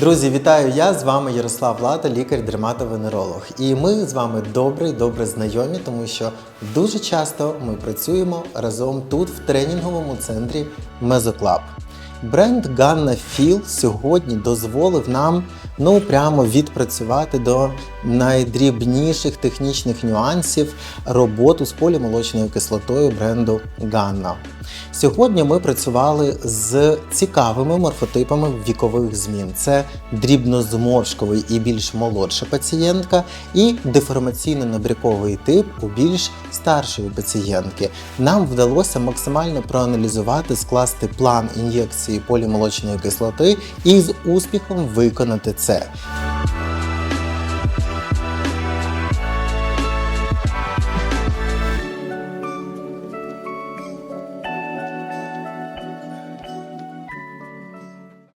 Друзі, вітаю! Я з вами Ярослав Лата, лікар-дерматовенеролог. І ми з вами добре і добре знайомі, тому що дуже часто ми працюємо разом тут, в тренінговому центрі Мезоклаб. Бренд Ганна Філ сьогодні дозволив нам ну прямо відпрацювати до найдрібніших технічних нюансів роботу з полімолочною кислотою бренду Ganna. Сьогодні ми працювали з цікавими морфотипами вікових змін. Це дрібнозморшковий і більш молодша пацієнтка, і деформаційно-набряковий тип у більш старшої пацієнтки. Нам вдалося максимально проаналізувати, скласти план ін'єкції полімолочної кислоти і з успіхом виконати це.